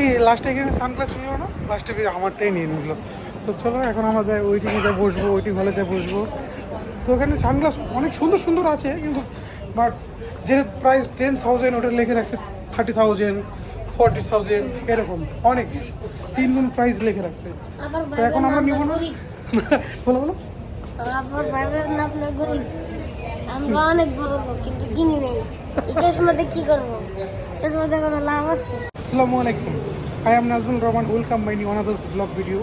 এই লাস্টে এখানে সানগ্লাস নিল না? লাস্টে আমারটাই নিয়ে নিল। তো চলো এখন আমরা যাই ওইটিংয়ে যা বসবো ওইটিং হলে যা বসবো। তো এখানে সানগ্লাস অনেক সুন্দর সুন্দর আছে কিন্তু বাট যে প্রাইস টেন থাউজেন্ড ওটা লিখে রাখছে থার্টি থাউজেন্ড ফর্টি থাউজেন্ড এরকম। অনেক। তিন গুণ প্রাইস লিখে রাখছে। তো এখন আমরা নিব না? বলো বলো। আমরা অনেক বড় কিন্তু কিনি নেই। চশমাতে কি করব? চশমাতে কোনো লাভ আছে? আসসালামু আলাইকুম। I am Nazmul Rahman welcome my new another's blog video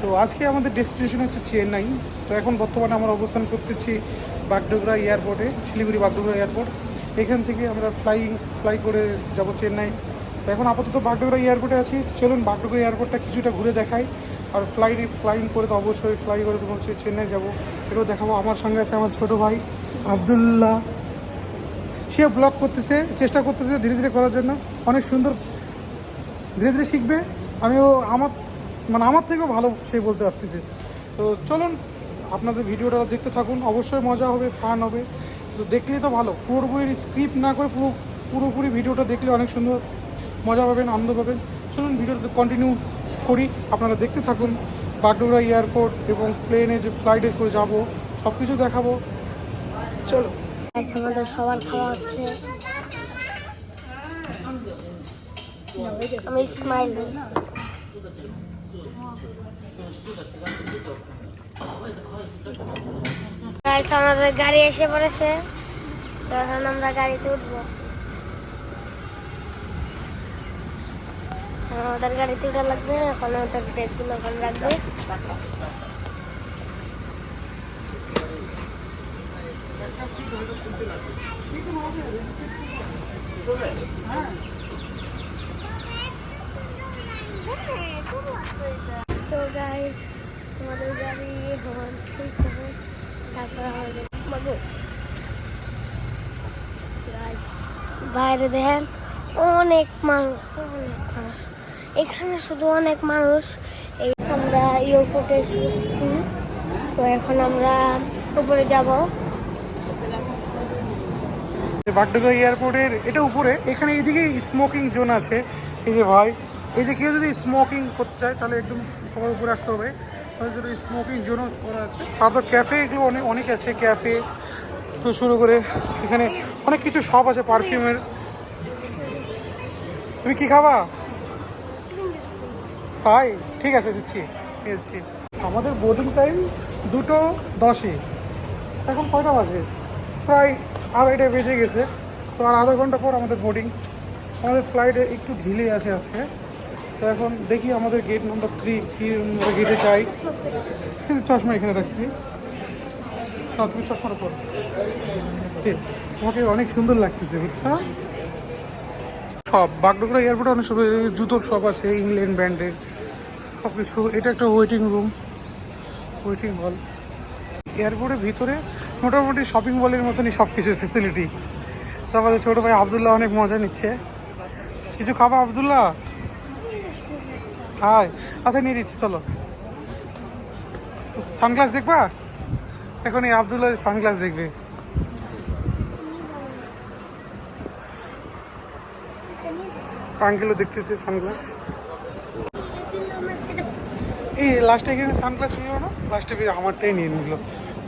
তো আজকে আমাদের ডেস্টিনেশন হচ্ছে চেন্নাই। তো এখন বর্তমানে আমরা অবস্থান করতেছি বাগডোগরা এয়ারপোর্টে শিলিগুড়ি বাগডোগরা এয়ারপোর্ট এখান থেকে আমরা ফ্লাই ফ্লাই করে যাব চেন্নাই। তো এখন আপাতত বাগডোগরা এয়ারপোর্টে আছি। চলুন বাগডোগরা এয়ারপোর্টটা কিছুটা ঘুরে দেখাই। আর ফ্লাই ফ্লাইং করে তো অবশ্যই ফ্লাই করে তো হচ্ছে চেন্নাই যাব। এটাও দেখাবো, আমার সঙ্গে আছে আমার ছোটো ভাই আবদুল্লাহ। সে ব্লগ করতেছে, চেষ্টা করতেছে ধীরে ধীরে করার জন্য। অনেক সুন্দর, ধীরে ধীরে শিখবে। আমিও আমার মানে আমার থেকেও ভালো সে বলতে পারতেছে। তো চলুন, আপনাদের ভিডিওটা দেখতে থাকুন। অবশ্যই মজা হবে ফান হবে। তো দেখলেই তো ভালো, পুরোপুরি স্ক্রিপ্ট না করে পুরো, পুরোপুরি ভিডিওটা দেখলে অনেক সুন্দর মজা পাবেন, আনন্দ পাবেন। চলুন, ভিডিওটা কন্টিনিউ করি। আপনারা দেখতে থাকুন, বাগডোগরা এয়ারপোর্ট এবং প্লেনে যে ফ্লাইটে করে যাব সব কিছু দেখাবো। চলো। আমাদের সবার খাওয়া হচ্ছে। আমি স্মাইল আমাদের গাড়ি এসে পড়েছে। তো এখন আমরা গাড়িতে উঠবো। আমাদের গাড়িতে উঠা লাগবে, এখন আমাদের ব্রেকগুলো ওখানে রাখবে। গাইস গাড়ি হন ঠিক গাইস বাইরে দেখেন, অনেক মানুষ অনেক মানুষ। এখানে শুধু অনেক মানুষ। এই আমরা এয়ারপোর্টে এসেছি। তো এখন আমরা উপরে যাব। বাগডোগরা এয়ারপোর্টের, এটা উপরে, এখানে এইদিকে স্মোকিং জোন আছে। এই যে ভাই, এই যে কেউ যদি স্মোকিং করতে চায়, তাহলে একদম সবার উপরে আসতে হবে। তাদের জন্য স্মোকিং জোনও করা আছে। তারপর ক্যাফে এগুলো অনেক অনেক আছে ক্যাফে তো শুরু করে এখানে অনেক কিছু সব আছে পারফিউমের তুমি কি খাবা? তাই? ঠিক আছে, দিচ্ছি। দিচ্ছি। আমাদের বোর্ডিং টাইম দুটো দশে। এখন কয়টা বাজে? প্রায় আড়াইটা বেজে গেছে। তো আর আধা ঘণ্টা পর আমাদের বোর্ডিং আমাদের ফ্লাইটে একটু ঢিলে আছে আজকে। তো এখন দেখি আমাদের gate number three three number গেটে যাই। চশমা এখানে রাখছি। না, তুমি চশমার পর। তোমাকে অনেক সুন্দর লাগতেছে, বুঝছ? সব, বাগডোগরা এয়ারপোর্টে অনেক সব জুতোর শপ আছে ইংল্যান্ড ব্র্যান্ডের সব কিছু এটা একটা ওয়েটিং রুম ওয়েটিং হল এয়ারপোর্টের ভিতরে মোটামুটি শপিং মলের মতনই সব কিছুর ফেসিলিটি তো আমাদের ছোটো ভাই আবদুল্লাহ অনেক মজা নিচ্ছে। কিছু খাবা আবদুল্লাহ? হাই আচ্ছা নিয়ে দিচ্ছি চলো। সানগ্লাস দেখবা? এখন এই আবদুল্লাহ সানগ্লাস দেখবে। আঙ্কেলও দেখতেছে সানগ্লাস এই লাস্টে সানগ্লাস নিল না লাস্টে আমারটাই নিয়ে নিল।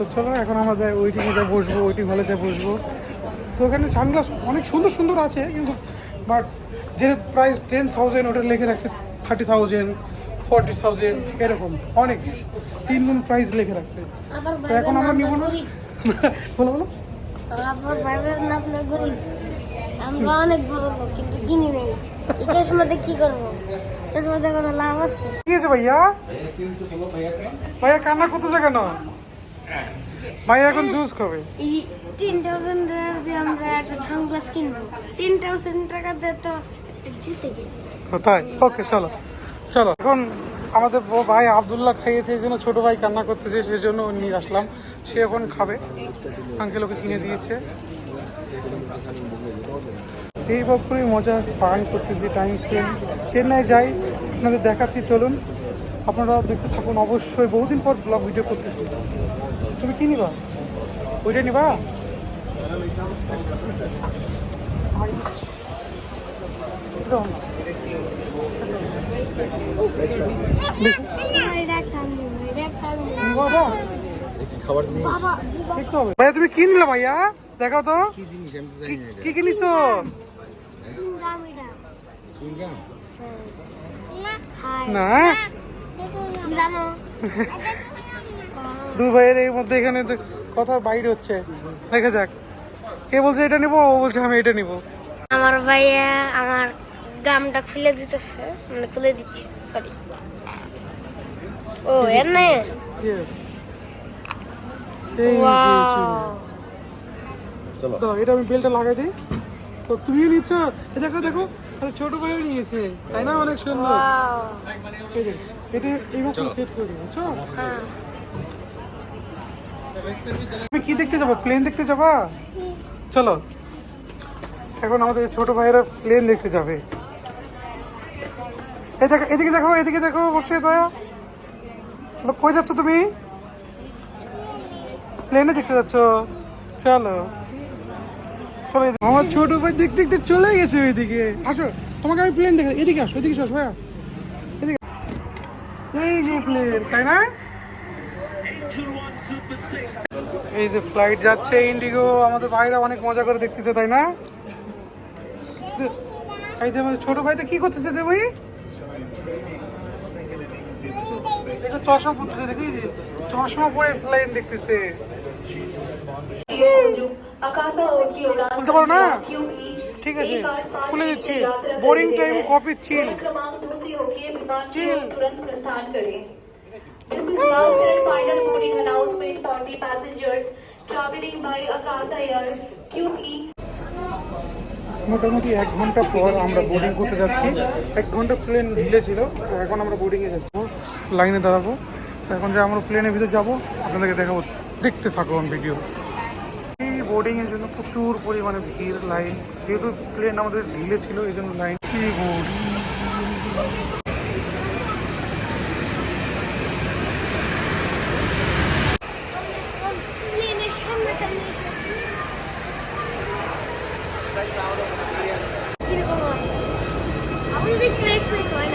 তো চলো এখন আমরা যাই ওইটিংয়ে যা বসবো ওইটিং হলে যা বসবো। তো ওখানে সানগ্লাস অনেক সুন্দর সুন্দর আছে কিন্তু বাট যে প্রাইস টেন থাউজেন্ড ওটা লিখে রাখছে থার্টি থাউজেন্ড ফর্টি থাউজেন্ড এরকম অনেক। তিন গুণ প্রাইস লিখে রাখছে। তো এখন আমরা নিব না? বলো বলো। আমরা অনেক বড় লোক কিন্তু কিনি নেই। এই চশমাতে কি করব? চশমাতে কোনো লাভ আছে? কি হয়েছে ভাইয়া? ভাইয়া কান্না করতেছে কেন? ভাইয়া এখন জুস খাবে। এই টেন থাউজেন্ড টাকা দিয়ে আমরা একটা সানগ্লাস কিনবো। টেন থাউজেন্ড টাকা দিয়ে তো জুতে কিনবো। কোথায় ওকে চলো। চলো এখন আমাদের ভাই আবদুল্লাহ খাইয়েছে এই জন্য ছোটো ভাই কান্না করতেছে সেই জন্য নিয়ে আসলাম। সে এখন খাবে। আঙ্কেল ওকে কিনে দিয়েছে। এই এইভাবে মজা পান করতেছি টাইম স্পেন্ড চেন্নাই যাই আপনাদের দেখাচ্ছি চলুন। আপনারা দেখতে থাকুন অবশ্যই বহুদিন পর ব্লগ ভিডিও করতেছি। তুমি কি নিবা? ওইটা নিবা? ভাইয়া তুমি কি নিলে ভাইয়া? দেখো তো। কি কি নিছো? না? জানো। দু ভাইয়ের এই মধ্যে এখানে কথা বাইরে হচ্ছে। দেখা যাক। কে বলছে এটা নিবো ও বলছে আমি এটা নিবো। আমার ভাইয়া আমার গামটা খুলে দিতেছে মানে খুলে দিচ্ছে সরি ও এর নে। Yes. এই যে চলো। দাও এটা আমি বেলটা লাগাই দিই। তো তুমিও নিচ্ছ? এ দেখো দেখো। আরে ছোট ভাইও নিয়েছে। তাই না? অনেক সুন্দর। ওয়াও এই যে। এটা এইভাবে সেট করে দিই বুঝছ হ্যাঁ। তুমি কি দেখতে যাব? প্লেন দেখতে যাবা? চলো। এখন আমাদের ছোট ভাইয়েরা প্লেন দেখতে যাবে। এই এদিকে দেখো এদিকে দেখো বসে দয়া। কই যাচ্ছ তুমি? প্লেনে দেখতে যাচ্ছ। চলো। চলো। আমার ছোট ভাই দেখতে দেখতে চলে গেছে ওইদিকে। আসো তোমাকে আমি প্লেন দেখে এদিকে আসো এদিকে আসো ভাইয়া। এদিকে এই যে প্লেন তাই না? এই যে ফ্লাইট যাচ্ছে ইন্ডিগো আমাদের ভাইরা অনেক মজা করে দেখতেছে তাই না? এই যে ছোট ভাইতে কি করতেছে দেবই চশমা পড়তেছে দেখি চশমা পরে প্লেন দেখতেছে। বুঝতে পারো না? ঠিক আছে। খুলে দিচ্ছি। Boring time coffee chill chill মোটামুটি এক ঘণ্টা পর আমরা বোর্ডিং করতে যাচ্ছি। এক ঘণ্টা প্লেন ঢিলে ছিল এখন আমরা বোর্ডিংয়ে যাচ্ছি। লাইনে দাঁড়াবো। এখন যে আমরা প্লেনের ভিতরে যাব আপনাদেরকে দেখাবো। দেখতে থাকো ভিডিও এই বোর্ডিংয়ের জন্য প্রচুর পরিমাণে ভিড় লাইন যেহেতু প্লেন আমাদের ঢিলে ছিল, এই জন্য লাইন কি বোর্ডিং হয় আপনি যদি ফ্রেশ হয়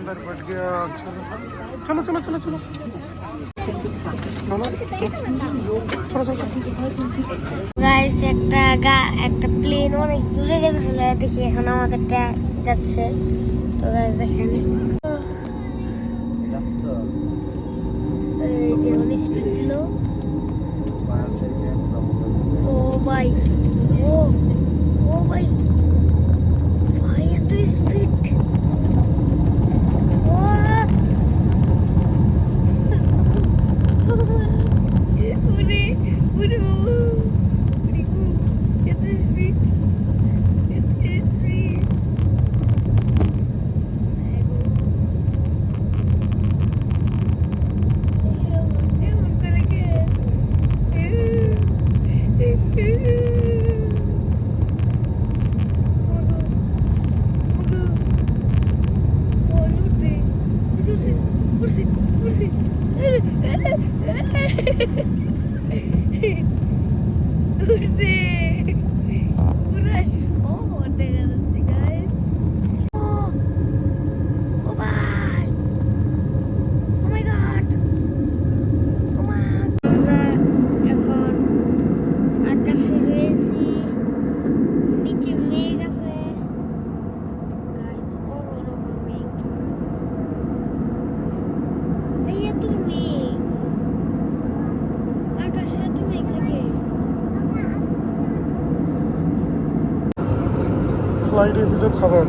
দোকানদার বট গিয়া চলো চলো চলো চলো। গাইস একটা গা, একটা প্লেন অনেক দূরে গেছিল দেখি এখন আমাদেরটা যাচ্ছে। তো গাইস দেখেন। স্পিড দিল। ও ভাই, ও ও ভাই। ভাই, এত স্পিড Ursi. ফ্লাইটের ভিতর খাবার।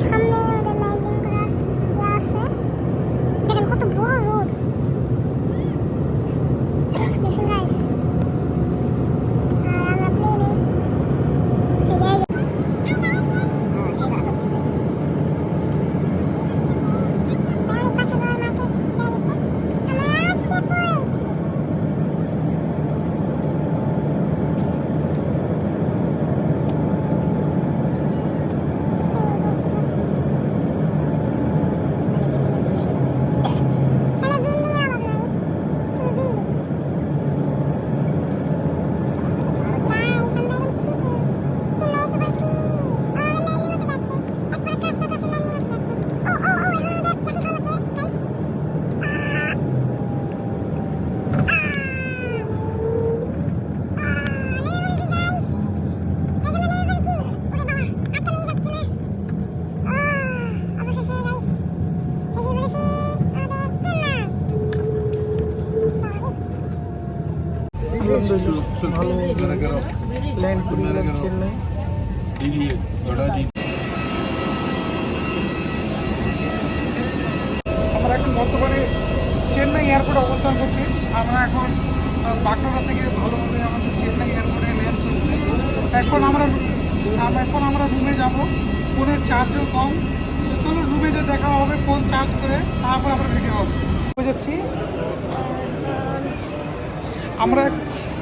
guys. আমরা এখন বর্তমানে চেন্নাই এয়ারপোর্টে অবস্থান করছি। আমরা এখন বাগডোগরা থেকে ভালোভাবে আমাদের চেন্নাই এয়ারপোর্টে ল্যান্ড করছি। এখন আমরা এখন আমরা রুমে যাব। ফোনের চার্জও কম। চলো রুমে যে দেখা হবে ফোন চার্জ করে, তারপর আমরা ভিডিও হবে যাচ্ছি আমরা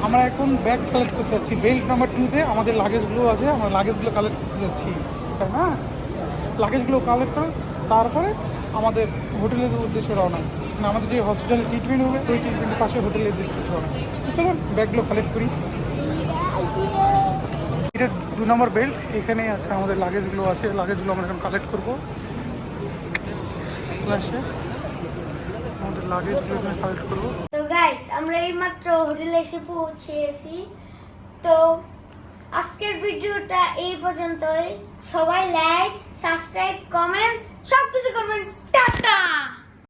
আমরা এখন ব্যাগ কালেক্ট করতে যাচ্ছি। বেল্ট নাম্বার টুতে আমাদের লাগেজগুলো আছে, আমরা লাগেজগুলো কালেক্ট করতে যাচ্ছি। তাই না? লাগেজগুলো কালেক্ট করে, তারপরে আমাদের হোটেলের উদ্দেশ্যে রওনা। মানে আমাদের যে হসপিটালে ট্রিটমেন্ট হবে ওই ট্রিটমেন্টের পাশে হোটেলের উদ্দেশ্যে রওনা। চলুন ব্যাগগুলো কালেক্ট করি। এটা দু নম্বর বেল্ট এখানে আছে আমাদের লাগেজগুলো আছে। লাগেজগুলো আমরা এখন কালেক্ট করব। ক্লাসে আমাদের লাগেজগুলো এখানে কালেক্ট করব। গাইস আমরা এইমাত্র হোটেলে এসে পৌঁছেছি। তো আজকের ভিডিওটা এই পর্যন্তই। সবাই লাইক সাবস্ক্রাইব কমেন্ট সব কিছু করবেন। টাটা!